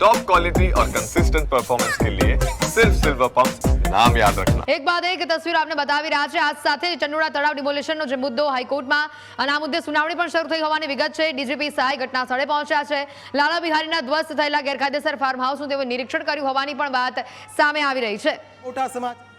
Top quality और consistent performance के लिए सिर्फ सिल्वर पंप नाम याद रखना એક બાદ એક તસવીર આપને બતાવી રહ્યા છે આજ સાથે જ ચંડોળા તળાવ ડિમોલેશનનો જે મુદ્દો હાઈકોર્ટમાં અને આ મુદ્દે સુનાવણી પણ શરૂ થઈ હોવાની વિગત છે ડીજીપી સહાય ઘટના સ્થળે પહોંચ્યા છે લાલા બિહારીના ધ્વસ્ત થયેલા ગેરકાયદેસર ફાર્મ હાઉસનું તેઓ નિરીક્ષણ કર્યું હોવાની પણ વાત સામે આવી રહી છે મોટા સમાજ એ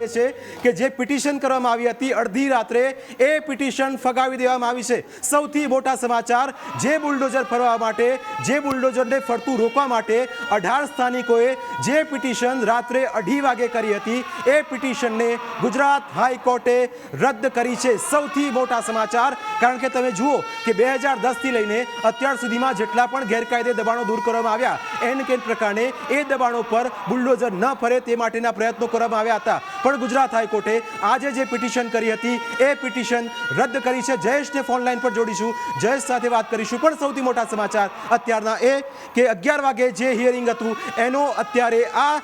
છે કે જે પિટિશન કરવામાં આવી હતી અડધી રાત્રે એ પિટિશન ફગાવી દેવામાં આવી છે. સૌથી મોટા સમાચાર, જે બુલડોઝર ફરવા માટે, જે બુલડોઝરને ફરતું રોકવા માટે અઢાર સ્થાનિકોએ જે પિટિશન રાત્રે અઢી વાગે કરી હતી, એ પિટિશનને ગુજરાત હાઈકોર્ટે રદ કરી છે. સૌથી મોટા સમાચાર, કારણ કે તમે જુઓ કે બે હજાર દસથી લઈને અત્યાર સુધીમાં જેટલા પણ ગેરકાયદે દબાણો દૂર કરવામાં આવ્યા, એન કેન પ્રકારે એ દબાણો પર બુલડોઝર ન ફરે તે માટેના પ્રયત્નો કરવામાં આવ્યા હતા. પણ ગુજરાત હાઈકોર્ટે આજે જે પિટિશન કરી હતી, એ પિટિશન રદ કરી છે. જયેશને ફોન લાઈન પર જોડીશું. જયેશ સાથે વાત કરીશું. પણ સૌથી મોટા સમાચાર અત્યારના એ કે અગિયાર વાગે જે હિયરિંગ હતું, એનો અત્યારે આ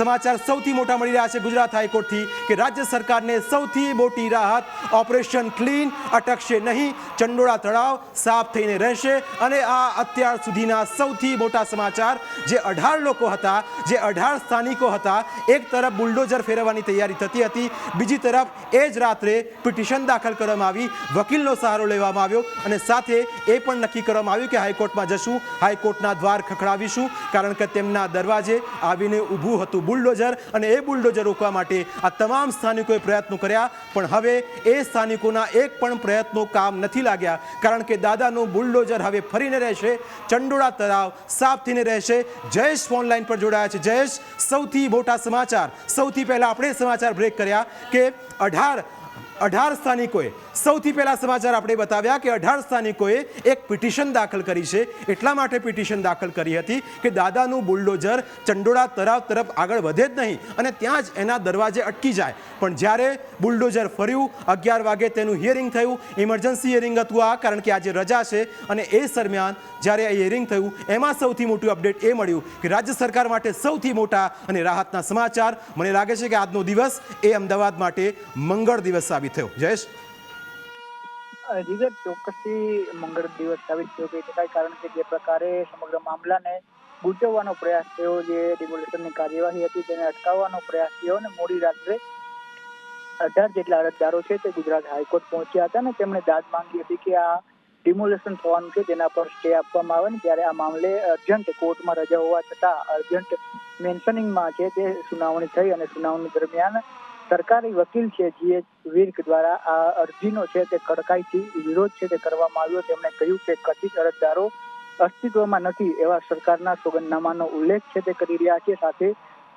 સમાચાર સૌથી મોટા મળી રહ્યા છે ગુજરાત હાઈકોર્ટથી કે રાજ્ય સરકારને સૌથી મોટી રાહત ઓપરેશન ક્લીન અટકશે નહીં, ચંડોળા તળાવ સાફ થઈને રહેશે અને આ અત્યાર સુધીના સૌથી મોટા સમાચાર જે અઢાર લોકો હતા, જે અઢાર સ્થાનિકો હતા, એક તરફ બુલડોઝર ફેરવવાની તૈયારી થતી હતી, બીજી તરફ એ જ રાત્રે પિટિશન દાખલ કરવામાં આવી, વકીલનો સહારો લેવામાં આવ્યો અને સાથે એ પણ નક્કી કરવામાં આવ્યું કે હાઈકોર્ટમાં જશું, હાઈકોર્ટના દ્વાર ખખડાવીશું કારણ કે તેમના દરવાજે આવીને ઊભું હતું બુલડોઝર અને એ બુલડોઝર રોકવા માટે આ તમામ સ્થાનિકોએ પ્રયત્નો કર્યા, પણ હવે એ સ્થાનિકોના એક પણ પ્રયત્નો કામ નથી લાગ્યા. કારણ કે દાદાનું બુલડોઝર હવે ફરીને રહેશે, ચંડોળા તળાવ સાફ થઈને રહેશે. જયેશ ફોન લાઈન પર જોડાયા છે. જયેશ, સૌથી મોટા સમાચાર, સૌથી પહેલાં આપણે સમાચાર બ્રેક કર્યા કે અઢાર અઢાર સ્થાનિકોએ સૌથી પહેલા સમાચાર આપણે બતાવ્યા કે અઢાર સ્થાનિકોએ એક પિટિશન દાખલ કરી છે. એટલા માટે પિટિશન દાખલ કરી હતી કે દાદાનું બુલડોઝર ચંડોળા તળાવ તરફ આગળ વધે જ નહીં અને ત્યાં જ એના દરવાજે અટકી જાય. પણ જ્યારે બુલડોઝર ફર્યું, અગિયાર વાગે તેનું હિયરિંગ થયું, ઇમરજન્સી હિયરિંગ હતું આ કારણ કે આજે રજા છે અને એ દરમિયાન જ્યારે આ હિયરિંગ થયું, એમાં સૌથી મોટું અપડેટ એ મળ્યું કે રાજ્ય સરકાર માટે સૌથી મોટા અને રાહતના સમાચાર. મને લાગે છે કે આજનો દિવસ એ અમદાવાદ માટે મંગળ દિવસ સાબિત થયો. જયેશ? જીગર ચોક્કસથી મંગળ દિવસ સાબિત થયો કહી શકાય કારણ કે જે પ્રકારે સમગ્ર મામલાને ગૂંચવવાનો પ્રયાસ થયો, જે ડિમોલેશનની કાર્યવાહી હતી, તેને અટકાવવાનો પ્રયાસ થયો અને મોડી રાત્રે અઢાર જેટલા અરજદારો છે તે ગુજરાત હાઈકોર્ટ પહોંચ્યા હતા અને તેમણે દાદ માંગી હતી કે આ ડિમોલેશન થવાનું છે, તેના પર સ્ટે આપવામાં આવે ને ત્યારે આ મામલે અર્જન્ટ કોર્ટમાં રજા હોવા છતાં અર્જન્ટ મેન્શનિંગમાં છે તે સુનાવણી થઈ અને સુનાવણી દરમિયાન સરકારી વકીલ છે જીએચ વિર્ક દ્વારા આ અરજીનો છે તે કડકાઈથી વિરોધ છે તે કરવામાં આવ્યો. તેમણે કહ્યું કે કથિત અરજદારો અસ્તિત્વમાં નથી એવા સરકારના સોગંદનામાનો ઉલ્લેખ છે તે કરી રહ્યા છે. સાથે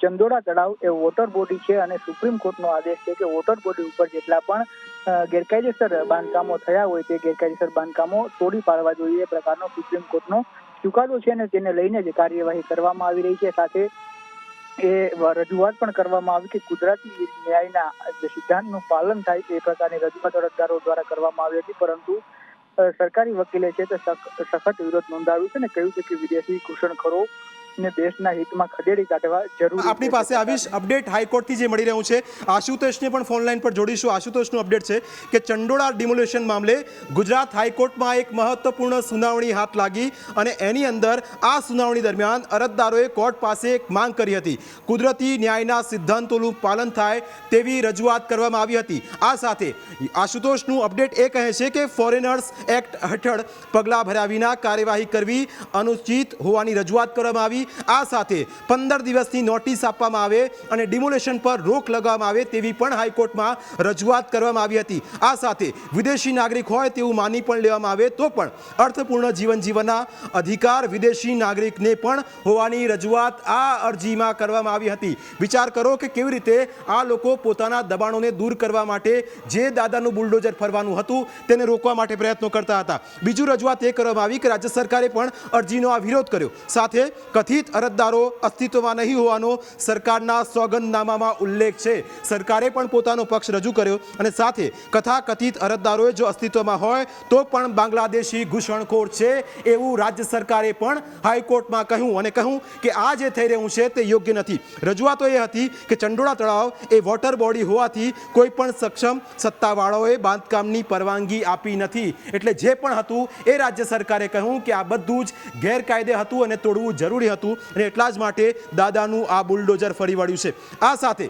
ચંદોડા તળાવ એ વોટર બોડી છે અને સુપ્રીમ કોર્ટનો આદેશ છે કે વોટર બોડી ઉપર જેટલા પણ ગેરકાયદેસર બાંધકામો થયા હોય તે ગેરકાયદેસર બાંધકામો તોડી પાડવા જોઈએ. એ પ્રકારનો સુપ્રીમ કોર્ટનો ચુકાદો છે ને તેને લઈને જ કાર્યવાહી કરવામાં આવી રહી છે. સાથે એ રજૂઆત પણ કરવામાં આવી કે ગુજરાતી ન્યાયના જે સિદ્ધાંતનું પાલન થાય તે પ્રકારની રજૂઆત અરજદારો દ્વારા કરવામાં આવી હતી. પરંતુ સરકારી વકીલે છે તે સખ- સખત વિરોધ નોંધાવ્યો છે ને કહ્યું છે કે વિદેશી ઘૂસણખોરો ને દેશના હિતમાં ખદેડી કાઢવા જરૂરી આપણી પાસે આવીશ. અપડેટ હાઈકોર્ટથી જે મળી રહ્યું છે આશુતોષને પણ ફોન લાઈન પર જોડીશું. આશુતોષનું અપડેટ છે કે ચંડોળા ડિમોલ્યુશન મામલે ગુજરાત હાઈકોર્ટમાં એક મહત્વપૂર્ણ સુનાવણી હાથ લાગી અને એની અંદર આ સુનાવણી દરમિયાન અરજદારોએ કોર્ટ પાસે એક માંગ કરી હતી. કુદરતી ન્યાયના સિદ્ધાંતોનું પાલન થાય તેવી રજૂઆત કરવામાં આવી હતી. આ સાથે આશુતોષનું અપડેટ એ કહે છે કે ફોરેનર્સ એક્ટ હેઠળ પગલાં ભર્યા વિના કાર્યવાહી કરવી અનુચિત હોવાની રજૂઆત કરવામાં આવી. આ સાથે પંદર દિવસની નોટિસ આપવામાં આવે અને ડિમોલેશન પર રોક લગાવવામાં આવે તેવી પણ હાઈકોર્ટમાં રજૂઆત કરવામાં આવી હતી. આ સાથે વિદેશી નાગરિક હોય તેવું માની પણ લેવામાં આવે તો પણ અર્થપૂર્ણ જીવન જીવનના અધિકાર વિદેશી નાગરિકને પણ હોવાની રજૂઆત આ અરજીમાં કરવામાં આવી હતી. વિચાર કરો કે કેવી રીતે આ લોકો પોતાના દબાણોને દૂર કરવા માટે જે દાદાનું બુલડોઝર ફરવાનું હતું તેને રોકવા માટે પ્રયત્નો કરતા હતા. બીજું રજૂઆત એ કરવામાં આવી કે રાજ્ય સરકારે પણ અરજીનો આ વિરોધ કર્યો. સાથે કથિત કથિત અરજદારો અસ્તિત્વમાં નહીં હોવાનો સરકારના સોગંદનામામાં ઉલ્લેખ છે. સરકારે પણ પોતાનો પક્ષ રજૂ કર્યો અને સાથે કથા કથિત અરજદારોએ જો અસ્તિત્વમાં હોય તો પણ બાંગ્લાદેશી ઘૂસણખોર છે એવું રાજ્ય સરકારે પણ હાઈકોર્ટમાં કહ્યું અને કહ્યું કે આ જે થઈ રહ્યું છે તે યોગ્ય નથી. રજૂઆતો એ હતી કે ચંડોળા તળાવ એ વોટર બોડી હોવાથી કોઈ પણ સક્ષમ સત્તાવાળાઓએ બાંધકામની પરવાનગી આપી નથી. એટલે જે પણ હતું એ રાજ્ય સરકારે કહ્યું કે આ બધું જ ગેરકાયદે હતું અને તોડવું જરૂરી હતું. અને એટલા જ માટે દાદાનું આ બુલડોઝર ફરી વળ્યું છે. આ સાથે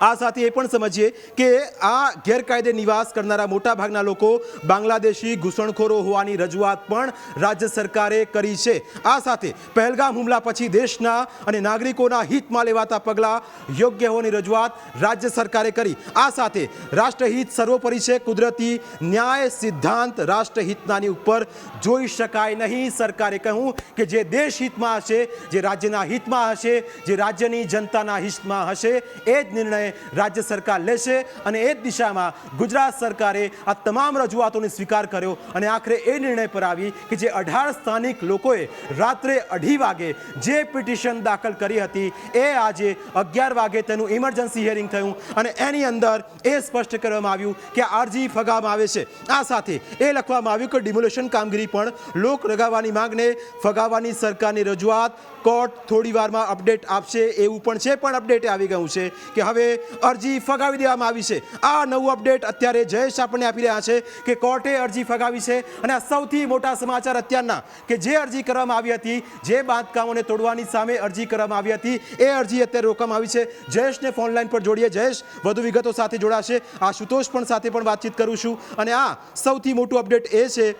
આ સાથે એ પણ સમજીએ કે આ ગેરકાયદે નિવાસ કરનારા મોટા ભાગના લોકો બાંગ્લાદેશી ઘૂસણખોરો હોવાની રજૂઆત પણ રાજ્ય સરકારે કરી છે. આ સાથે પહેલગામ હુમલા પછી દેશના અને નાગરિકોના હિતમાં લેવાતા પગલાં યોગ્ય હોવાની રજૂઆત રાજ્ય સરકારે કરી. આ સાથે રાષ્ટ્રહિત સર્વોપરી છે કુદરતી ન્યાય સિદ્ધાંત રાષ્ટ્રહિતનાની ઉપર જોઈ શકાય નહીં. સરકારે કહ્યું કે જે દેશ હિતમાં હશે, જે રાજ્યના હિતમાં હશે, જે રાજ્યની જનતાના હિતમાં હશે, એ જ નિર્ણય રાજ્ય સરકાર લેશે અને એ જ દિશામાં ગુજરાત સરકારે આ તમામ રજૂઆતોને સ્વીકાર કર્યો અને આખરે એ નિર્ણય પર આવી કે જે અઢાર સ્થાનિક લોકોએ રાત્રે અઢી વાગે જે પિટિશન દાખલ કરી હતી, એ આજે અગિયાર વાગે તેનું ઇમરજન્સી હિયરિંગ થયું અને એની અંદર એ સ્પષ્ટ કરવામાં આવ્યું કે આરજી ફગાવવામાં આવે છે. આ સાથે એ લખવામાં આવ્યું કે ડિમોલેશન કામગીરી પણ લોક લગાવવાની માંગને ફગાવવાની સરકારની રજૂઆત કોર્ટ થોડી વારમાં અપડેટ આપશે એવું પણ છે, પણ અપડેટ આવી ગયું છે કે હવે અરજી ફગાવી દેવામાં આવી છે. આ નવું અપડેટ અત્યારે જયેશ આપણને આપી રહ્યા છે કે કોર્ટે અરજી ફગાવી છે અને આ સૌથી મોટા સમાચાર અત્યારના કે જે અરજી કરવામાં આવી હતી, જે બાંધકામોને તોડવાની સામે અરજી કરવામાં આવી હતી, એ અરજી અત્યારે રોકવામાં આવી છે. જયેશને ફોન લાઈન પર જોડીએ. જયેશ, વધુ વિગતો સાથે જોડાશે. આ શુતોષ પણ સાથે પણ વાતચીત કરું છું. અને આ સૌથી મોટું અપડેટ એ છે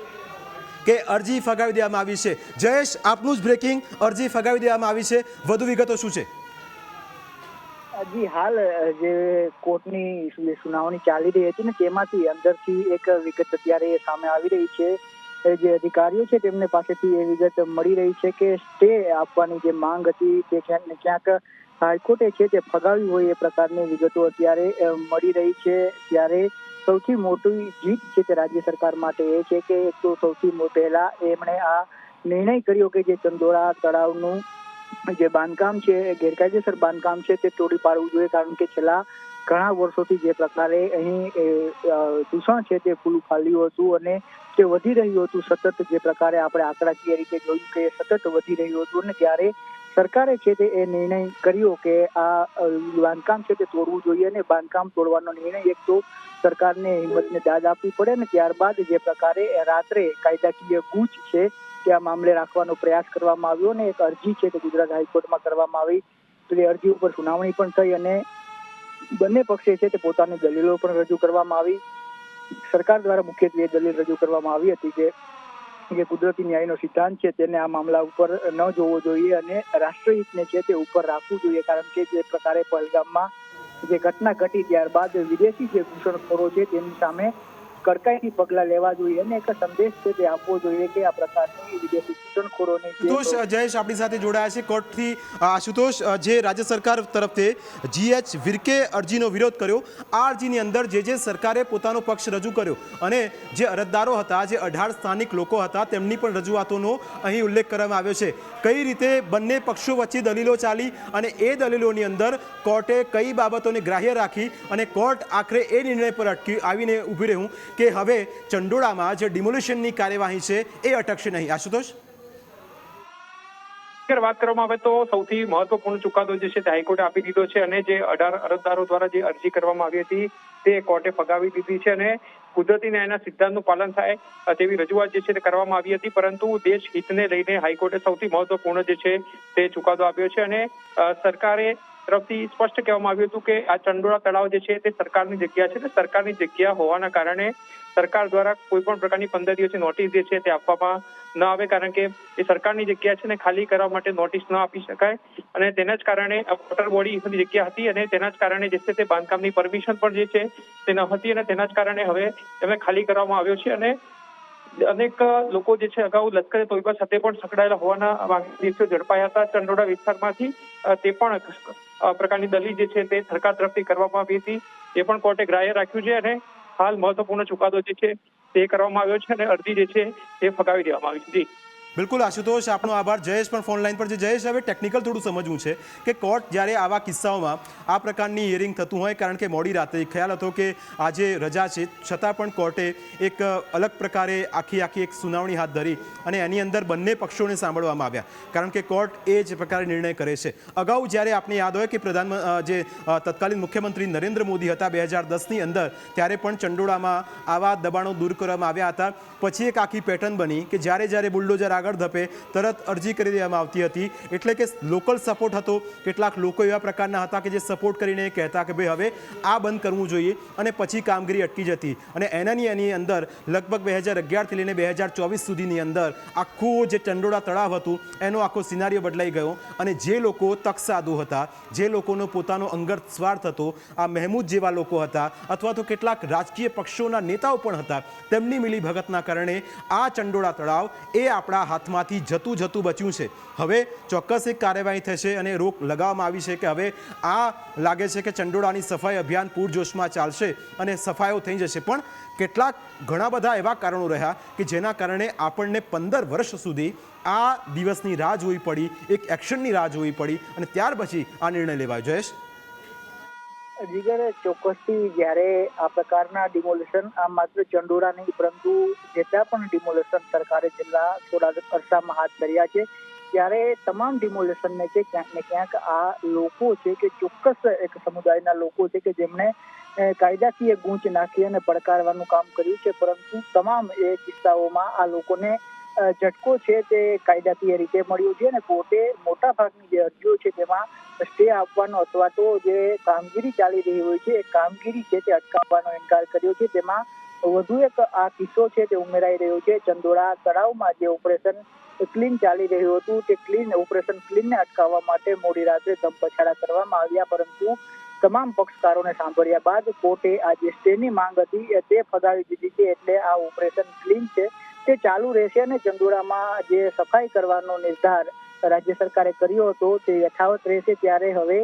કે અરજી ફગાવી દેવામાં આવી છે. જયેશ, આપનું જ બ્રેકિંગ અરજી ફગાવી દેવામાં આવી છે. વધુ વિગતો શું છે? જી હાલ જે કોર્ટની સુનાવણી ચાલી રહી હતી ને, તેમાંથી અંદરથી એક વિગત અત્યારે સામે આવી રહી છે. જે અધિકારીઓ છે, તેમને પાસેથી એ વિગત મળી રહી છે કે સ્ટે આપવાની જે માંગ હતી, તે ક્યાંક ક્યાંક હાઈકોર્ટે છે તે ફગાવી હોય એ પ્રકારની વિગતો અત્યારે મળી રહી છે. ત્યારે સૌથી મોટી જીત છે તે રાજ્ય સરકાર માટે એ છે કે એક તો સૌથી પહેલા એમણે આ નિર્ણય કર્યો કે જે ચંદોળા તળાવનું જે બાંધકામ છે, એ ગેરકાયદેસર બાંધકામ છે, તે તોડી પાડવું જોઈએ, કારણ કે છેલ્લા ઘણા વર્ષોથી જે પ્રકારે અહીં દૂષણ છે, તે ફૂલું ફાલ્યું હતું અને તે વધી રહ્યું હતું. સતત જે પ્રકારે આપણે આંકડાકીય રીતે જોયું કે સતત વધી રહ્યું હતું અને ત્યારે સરકારે છે તે એ નિર્ણય કર્યો કે આ બાંધકામ છે તે તોડવું જોઈએ અને બાંધકામ તોડવાનો નિર્ણય એક તો સરકારને હિંમતને દાદ આપવી પડે ને ત્યારબાદ જે પ્રકારે રાત્રે કાયદાકીય ગૂંચ છે તે આ મામલે રાખવાનો પ્રયાસ કરવામાં આવ્યો અને એક અરજી છે તે ગુજરાત હાઈકોર્ટમાં કરવામાં આવી. તો એ અરજી ઉપર સુનાવણી પણ થઈ અને બંને પક્ષે છે તે પોતાની દલીલો પણ રજૂ કરવામાં આવી. સરકાર દ્વારા મુખ્યત્વે દલીલ રજૂ કરવામાં આવી હતી કે જે કુદરતી ન્યાયનો સિદ્ધાંત છે તેને આ મામલા ઉપર ન જોવો જોઈએ અને રાષ્ટ્રહિતને છે તે ઉપર રાખવું જોઈએ. કારણ કે જે પ્રકારે પહલગામમાં જે ઘટના ઘટી ત્યારબાદ વિદેશી જે ઘૂસણખોરો છે તેની સામે કડકાઈથી પગલાં લેવા જોઈએ. અને એક સંદેશ છે તે આપવો જોઈએ કે આ પ્રકારની વિદેશી આશુતોષ જયેશ આપણી સાથે જોડાયા છે કોર્ટથી. આશુતોષ જે રાજ્ય સરકાર તરફથી જીએચ વિરકે અરજીનો વિરોધ કર્યો. આ અરજીની અંદર જે જે સરકારે પોતાનો પક્ષ રજૂ કર્યો અને જે અરજદારો હતા જે અઢાર સ્થાનિક લોકો હતા તેમની પણ રજૂઆતોનો અહીં ઉલ્લેખ કરવામાં આવ્યો છે. કઈ રીતે બંને પક્ષો વચ્ચે દલીલો ચાલી અને એ દલીલોની અંદર કોર્ટે કઈ બાબતોને ગ્રાહ્ય રાખી અને કોર્ટ આખરે એ નિર્ણય પર અટકી આવીને ઊભી રહ્યું કે હવે ચંડોળામાં જે ડિમોલિશનની કાર્યવાહી છે એ અટકશે નહીં. આશુતોષ? વાત કરવામાં આવે તો સૌથી મહત્વપૂર્ણ ચુકાદો જે છે તે હાઈકોર્ટે આપી દીધો છે અને જે અઢાર અરજદારો દ્વારા જે અરજી કરવામાં આવી હતી તે કોર્ટે ફગાવી દીધી છે અને કુદરતી ન્યાયના સિદ્ધાંતનું પાલન થાય તેવી રજૂઆત જે છે તે કરવામાં આવી હતી, પરંતુ દેશ હિતને લઈને હાઈકોર્ટે સૌથી મહત્વપૂર્ણ જે છે તે ચુકાદો આપ્યો છે અને સરકારે તરફથી સ્પષ્ટ કહેવામાં આવ્યું હતું કે આ ચંડોળા તળાવ જે છે તે સરકારની જગ્યા છે. તે સરકારની જગ્યા હોવાના કારણે સરકાર દ્વારા કોઈ પણ પ્રકારની પંદર દિવસની નોટિસ જે છે તે આપવામાં ન આવે કારણ કે એ સરકારની જગ્યા છે ને ખાલી કરવા માટે નોટિસ ન આપી શકાય અને તેના જ કારણે વોટર બોડીની જગ્યા હતી અને તેના જ કારણે જે છે તે બાંધકામની પરમિશન પણ જે છે તે ન હતી અને તેના જ કારણે હવે તેમને ખાલી કરવામાં આવ્યો છે અને અનેક લોકો જે છે અગાઉ લશ્કરે તોયબા સાથે પણ સંકળાયેલા હોવાના દિવસો ઝડપાયા હતા ચંડોળા વિસ્તારમાંથી તે પણ પ્રકારની દલીલ જે છે તે સરકાર તરફથી કરવામાં આવી હતી. એ પણ કોર્ટે ગ્રાહ્ય રાખ્યું છે અને હાલ મહત્વપૂર્ણ ચુકાદો જે છે તે કરવામાં આવ્યો છે અને અરજી જે છે તે ફગાવી દેવામાં આવી જી. બિલકુલ આશુતોષ, આપનો આભાર. જયેશ પણ ફોન લાઈન પર છે. જયેશ, હવે ટેકનિકલ થોડું સમજવું છે કે કોર્ટ જ્યારે આવા કિસ્સાઓમાં આ પ્રકારની હિયરિંગ થતું હોય, કારણ કે મોડી રાતે ખ્યાલ હતો કે આજે રજા છે, છતાં પણ કોર્ટે એક અલગ પ્રકારે આખી આખી એક સુનાવણી હાથ ધરી અને એની અંદર બંને પક્ષોને સાંભળવામાં આવ્યા. કારણ કે કોર્ટ એ જ પ્રકારે નિર્ણય કરે છે. અગાઉ જ્યારે આપને યાદ હોય કે પ્રધાન જે તત્કાલીન મુખ્યમંત્રી નરેન્દ્ર મોદી હતા બે હજાર દસની અંદર, ત્યારે પણ ચંડોળામાં આવા દબાણો દૂર કરવામાં આવ્યા હતા. પછી એક આખી પેટર્ન બની કે જ્યારે જ્યારે બુલડોઝર આગળ ધપે તરત અરજી કરી દેવામાં આવતી હતી. એટલે કે લોકલ સપોર્ટ હતો. કેટલાક લોકો એવા પ્રકારના હતા કે જે સપોર્ટ કરીને કહેતા કે ભાઈ હવે આ બંધ કરવું જોઈએ અને પછી કામગીરી અટકી જતી. અને એનાની એની અંદર લગભગ બે હજાર અગિયારથી લઈને બે હજાર ચોવીસ સુધીની અંદર આખું જે ચંડોળા તળાવ હતું, એનો આખો સિનારીઓ બદલાઈ ગયો. અને જે લોકો તકસાદુ હતા, જે લોકોનો પોતાનો અંગત સ્વાર્થ હતો, આ મહેમૂદ જેવા લોકો હતા, અથવા તો કેટલાક રાજકીય પક્ષોના નેતાઓ પણ હતા, તેમની મિલીભગતના કારણે આ ચંડોળા તળાવ એ આપણા હાથમાંથી જતું જતું બચ્યું છે. હવે ચોક્કસ એક કાર્યવાહી થશે અને રોક લગાવવામાં આવી છે કે હવે આ લાગે છે કે ચંડોળાની સફાઈ અભિયાન પૂરજોશમાં ચાલશે અને સફાઈઓ થઈ જશે. પણ કેટલાક ઘણા બધા એવા કારણો રહ્યા કે જેના કારણે આપણને પંદર વર્ષ સુધી આ દિવસની રાહ જોવી પડી, એક એક્શનની રાહ જોવી પડી અને ત્યાર પછી આ નિર્ણય લેવાયો. જયેશ? જીગર ચોક્કસથી જ્યારે આ પ્રકારના ડિમોલેશન આ માત્ર ચંડોળા નહીં, પરંતુ જેટલા પણ ડિમોલેશન સરકારે છેલ્લા થોડા અરસામાં હાથ ધર્યા છે, ત્યારે તમામ ડિમોલેશનને છે ક્યાંક ને ક્યાંક આ લોકો છે કે ચોક્કસ એક સમુદાયના લોકો છે કે જેમણે કાયદાકીય ગૂંચ નાખી અને પડકારવાનું કામ કર્યું છે, પરંતુ તમામ એ કિસ્સાઓમાં આ લોકોને ઝટકો છે તે કાયદાકીય રીતે મળ્યો છે અને કોર્ટે મોટા ભાગની જે અરજીઓ છે તેમાં સ્ટે આપવાનો અથવા તો જે કામગીરી ચાલી રહી હોય છે એ કામગીરી છે તે અટકાવવાનો ઇનકાર કર્યો છે. તેમાં વધુ એક આ કિસ્સો છે તે ઉમેરાઈ રહ્યો છે. ચંદોળા તળાવમાં જે ઓપરેશન ક્લીન ચાલી રહ્યું હતું તે ક્લીન ઓપરેશન ક્લીનને અટકાવવા માટે મોડી રાત્રે ધમપછાડા કરવામાં આવ્યા પરંતુ તમામ પક્ષકારોને સાંભળ્યા બાદ કોર્ટે આ જે સ્ટેની માંગ હતી. તે ફગાવી દીધી છે એટલે આ ઓપરેશન ક્લીન છે. તે ચાલુ રહેશે અને ચંદોળામાં જે સફાઈ કરવાનો નિર્ધાર રાજ્ય સરકારે કર્યો હતો તે યથાવત રહેશે ત્યારે હવે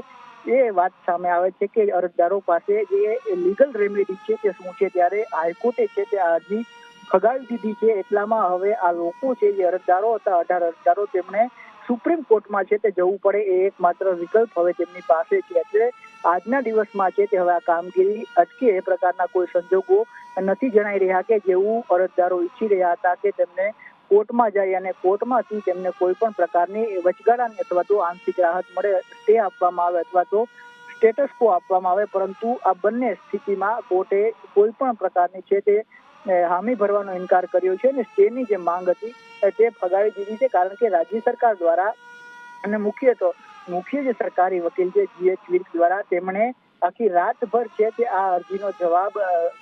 એ વાત સામે આવે છે કે અરજદારો પાસે જે લીગલ રેમેડી છે તે શું છે ત્યારે હાઈકોર્ટે છે તે અરજી ફગાવી દીધી છે એટલામાં હવે આ લોકો છે જે અરજદારો હતા, અઢાર અરજદારો તેમણે સુપ્રીમ કોર્ટમાં છે તે જવું પડે એ એકમાત્ર વિકલ્પ હવે તેમની પાસે છે. એટલે આજના દિવસમાં છે તે હવે આ કામગીરી અટકે એ પ્રકારના કોઈ સંજોગો નથી જણાઈ રહ્યા કે જેવું અરજદારો ઈચ્છી રહ્યા હતા કે તેમને કોર્ટમાં જાય અને કોર્ટમાંથી તેમને કોઈ પણ પ્રકારની વચગાળાની અથવા તો આંશિક રાહત મળે તે આપવામાં આવે અથવા તો સ્ટેટસ કો આપવામાં આવે. પરંતુ આ બંને સ્થિતિમાં કોર્ટે કોઈ પણ પ્રકારની છે તે હામી ભરવાનો ઇનકાર કર્યો છે અને સ્ટેની જે માંગ હતી તે ફગાવી દીધી છે કારણ કે રાજ્ય સરકાર દ્વારા અને મુખ્ય તો મુખ્ય જે સરકારી વકીલ છે જીએચ વિર્ક દ્વારા તેમણે આખી રાતભર છે તે આ અરજીનો જવાબ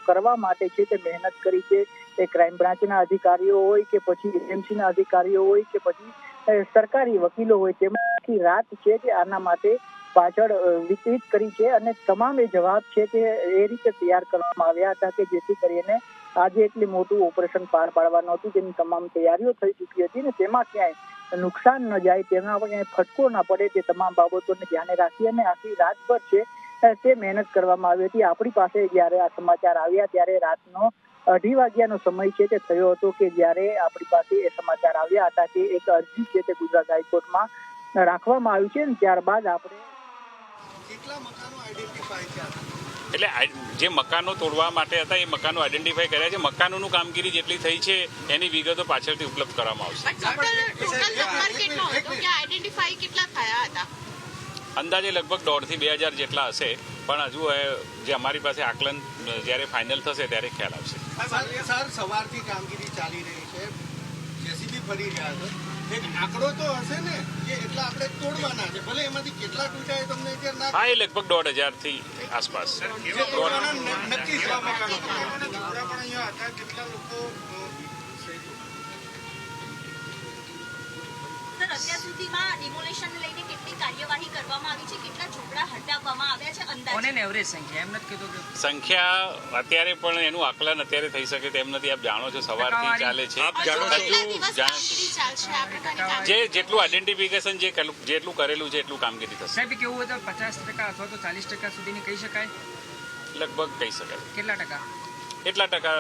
કરવા માટે છે તે મહેનત કરી છે. એ ક્રાઇમ બ્રાન્ચના અધિકારીઓ હોય કે પછી એજન્સીના અધિકારીઓ હોય કે પછી સરકારી વકીલો હોય તેમણે આખી રાત છે તે આના માટે પાછળ વિતરિત કરી છે અને તમામ એ જવાબ છે તે એ રીતે તૈયાર કરવામાં આવ્યા હતા કે જેથી કરીને આજે એટલી મોટું ઓપરેશન પાર પાડવાનું હતું તેની તમામ તૈયારીઓ થઈ ચૂકી હતી ને તેમાં ક્યાંય નુકસાન ન જાય, તેમાં ક્યાંય ફટકો ના પડે, તે તમામ બાબતોને ધ્યાને રાખી અને આખી રાતભર છે તે મહેનત કરવામાં આવી હતી. આપણી પાસે જ્યારે આ સમાચાર આવ્યા ત્યારે રાતનો અઢી વાગ્યાનો સમય છે તે થયો હતો કે જ્યારે આપણી પાસે એ સમાચાર આવ્યા હતા કે એક અરજી છે તે ગુજરાત હાઈકોર્ટમાં રાખવામાં આવી છે અને ત્યારબાદ આપણે એટલે આ- જે મકાનો તોડવા માટે હતા એ મકાનો આઈડેન્ટિફાઈ કર્યા છે. મકાનોનું કામગીરી જેટલી થઈ છે એની વિગતો પાછળથી ઉપલબ્ધ કરવામાં આવશે. પણ ટોટલ ટોટલ નંબર કેટલો હતો કે આઈડેન્ટિફાઈ કેટલા થયા હતા? અંદાજે લગભગ દોઢથી બે હજાર જેટલા હશે. પણ હજુ જે અમારી પાસે આકલન જ્યારે ફાઇનલ થશે ત્યારે ખ્યાલ આવશે. સર સવારથી કામગીરી ચાલી રહી છે. જેસીબી ફરી રહ્યા છે. એક આંકડો તો હશે ને કે એટલા આપણે તોડવાના છે. ભલે એમાંથી કેટલા તૂટ્યા તમને અત્યારે ના હા એ લગભગ દોઢ હજારથી આસપાસ. નક્કી છે. મકાનો પણ અહીંયા હતા કેટલા લોકો સર અત્યાર સુધીમાં ડિમોલેશન લઈને કેટલી કાર્યવાહી કરવામાં આવી છે કેટલા ઝૂંપડા હટાવવામાં આવ્યા છે ઓન એવરેજ સંખ્યા? એમ નથી કીધું કે સંખ્યા અત્યારે પણ એનું આકલન અત્યારે થઈ શકે તેમ નથી. આપ જાણો છો સવારથી ચાલે છે. જાણ- જે જેટલું આઈડેન્ટિફિકેશન જે જેટલું કરેલું છે એટલું કામગીરી થશે. સાહેબ કેવું હોય તો પચાસ ટકા અથવા તો ચાલીસ ટકા સુધીની કહી શકાય? લગભગ કહી શકાય. કેટલા ટકા? એટલા ટકા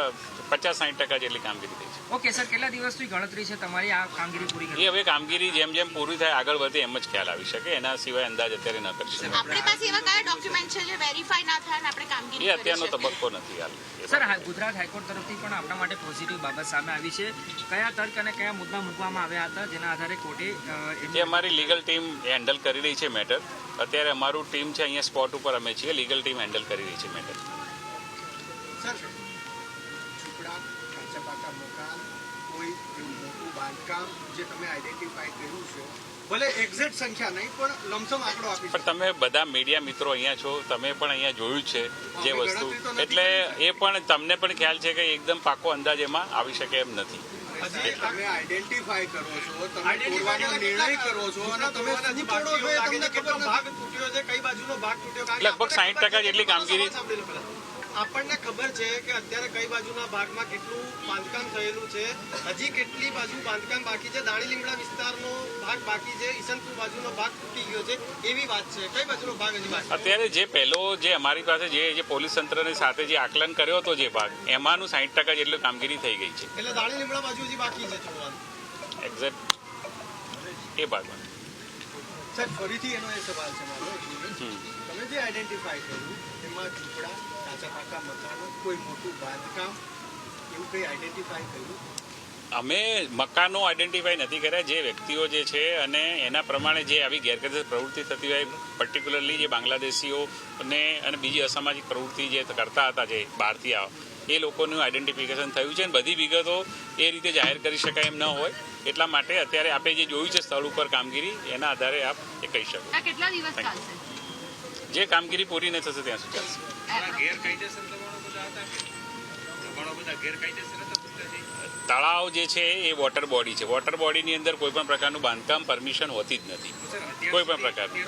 પચાસ સાઠ ટકા જેટલી કામગીરી થઈ છે. ઓકે સર કેટલા દિવસની ગણતરી છે તમારી આ કામગીરી પૂરી એ હવે કામગીરી જેમ જેમ પૂરી થાય આગળ વધે એમ જ ખ્યાલ આવી શકે. એના સિવાય અંદાજ અત્યારે ન કરી શકે આપણી પાસે એવા કયા ડોક્યુમેન્ટ છે જે વેરીફાઈ ના થાય અને આપણે કામગીરી એ અત્યારનો તબક્કો નથી હાલ. સર હા ગુજરાત હાઈકોર્ટ તરફથી પણ આપણા માટે પોઝિટિવ બાબત સામે આવી છે. કયા તર્ક અને કયા મુદ્દા મૂકવામાં આવ્યા હતા જેના આધારે કોર્ટે જે અમારી લીગલ ટીમ હેન્ડલ કરી રહી છે મેટર અત્યારે અમારું ટીમ છે અહીંયા સ્પોટ ઉપર અમે છીએ. લીગલ ટીમ હેન્ડલ કરી રહી છે મેટર સર કાચા પાકા મકાન કોઈ એવું મોટું બાંધકામ જે તમે આઈડેન્ટિફાઈ કર્યું છે ભલે એક્ઝેક્ટ સંખ્યા નહીં પણ લમસમ આંકડો આપી પણ તમે બધા મીડિયા મિત્રો અહીંયા છો તમે પણ અહીંયા જોયું છે જે વસ્તુ. એટલે એ પણ તમને પણ ખ્યાલ છે કે એકદમ પાકો અંદાજ એમાં આવી શકે એમ નથી. તમે આઈડેન્ટિફાઈ કરો છો તમે તોડવાનો નિર્ણય કરો છો અને તમે શું તોડો છો એ તમને ખબર ભાગ તૂટ્યો છે કઈ બાજુનો ભાગ તૂટ્યો લગભગ સાહીઠ ટકા જેટલી કામગીરી આપણને ખબર છે કે અત્યારે કઈ બાજુના ભાગમાં કેટલું બાંધકામ થયેલું છે. હજી કેટલી બાજુ બાંધકામ બાકી છે. દાણી લીમડા વિસ્તારનો ભાગ બાકી છે. ઈસનપુર બાજુનો ભાગ તૂટી ગયો છે. એવી વાત છે. કઈ બાજુનો ભાગ હજી બાકી? અત્યારે જે પહેલો જે અમારી પાસે જે જે પોલીસ તંત્રની સાથે જે આકલન કર્યો હતો જે ભાગ એમાંનું સાહીઠ ટકા જેટલી કામગીરી થઈ ગઈ છે. એટલે દાણી લીમડા બાજુ હજી બાકી છે જોવાનું એક્ઝેક્ટ એ ભાગમાં. સર, ફરીથી એનો એ સવાલ છે મારો. તમે જે આઈડેન્ટિફાઈ કર્યું, એમાં ઝૂંપડા કાચા પાકા મકાનો, કોઈ મોટું બાંધકામ, એવું કંઈ આઈડેન્ટિફાઈ કર્યું? અમે મકાનો આઈડેન્ટિફાઈ નથી કર્યા. જે વ્યક્તિઓ જે છે અને એના પ્રમાણે જે આવી ગેરકાયદેસર પ્રવૃત્તિ થતી હોય પર્ટિક્યુલરલી જે બાંગ્લાદેશીઓ અને અને બીજી અસામાજિક પ્રવૃત્તિ જે કરતા હતા, જે બહારથી આવ એ લોકોનું આઈડેન્ટિફિકેશન થયું છે અને બધી વિગતો એ રીતે જાહેર કરી શકાય એમ ન હોય. એટલા માટે અત્યારે આપણે જે જોયું છે સ્થળ ઉપર કામગીરી એના આધારે આપ એ કહી શકો. આ કેટલા દિવસ ચાલશે? જે કામગીરી પૂરી ન થશે ત્યાં સુધી ચાલશે. ગેરકાયદેસર દબાણો બધા હતા દબાણો બધા ગેરકાયદેસર હતા? પુસ્તકથી? તળાવ જે છે એ વોટર બોડી છે. વોટર બોડીની અંદર કોઈ પણ પ્રકારનું બાંધકામ પરમિશન હોતી જ નથી. કોઈ પણ પ્રકારની.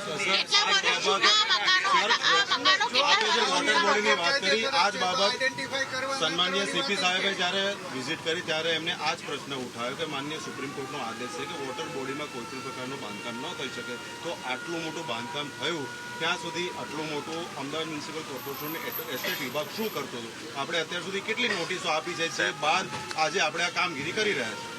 જ સન્માનીય સીપી સાહેબે જ્યારે વિઝિટ કરી ત્યારે એમને આ જ પ્રશ્ન ઉઠાવ્યો કે માન્ય સુપ્રીમ કોર્ટનો આદેશ છે કે વોટર બોડીમાં કોઈ પણ પ્રકારનું બાંધકામ ન થઈ શકે. તો આટલું મોટું બાંધકામ થયું, ત્યાં સુધી આટલું મોટું અમદાવાદ મ્યુનિસિપલ કોર્પોરેશન એસ્ટેટ વિભાગ શું કરતો હતો? આપણે અત્યાર સુધી કેટલી નોટિસો આપી છે? તે બાદ આજે આપણે આ કામગીરી કરી રહ્યા છીએ.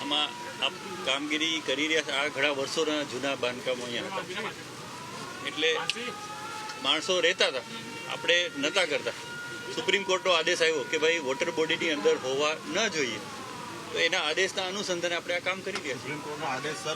આમાં આપ કામગીરી કરી રહ્યા છે. આ ઘણા વર્ષોના જૂના બાંધકામો અહીંયા હતા. એટલે માણસો રહેતા હતા. આપણે નહોતા કરતા. સુપ્રીમ કોર્ટનો આદેશ આવ્યો કે ભાઈ વોટર બોડીની અંદર હોવા ન જોઈએ. તો એના આદેશના અનુસંધાને આપણે આ કામ કરી રહ્યા છીએ. સુપ્રીમ કોર્ટનો આદેશ સર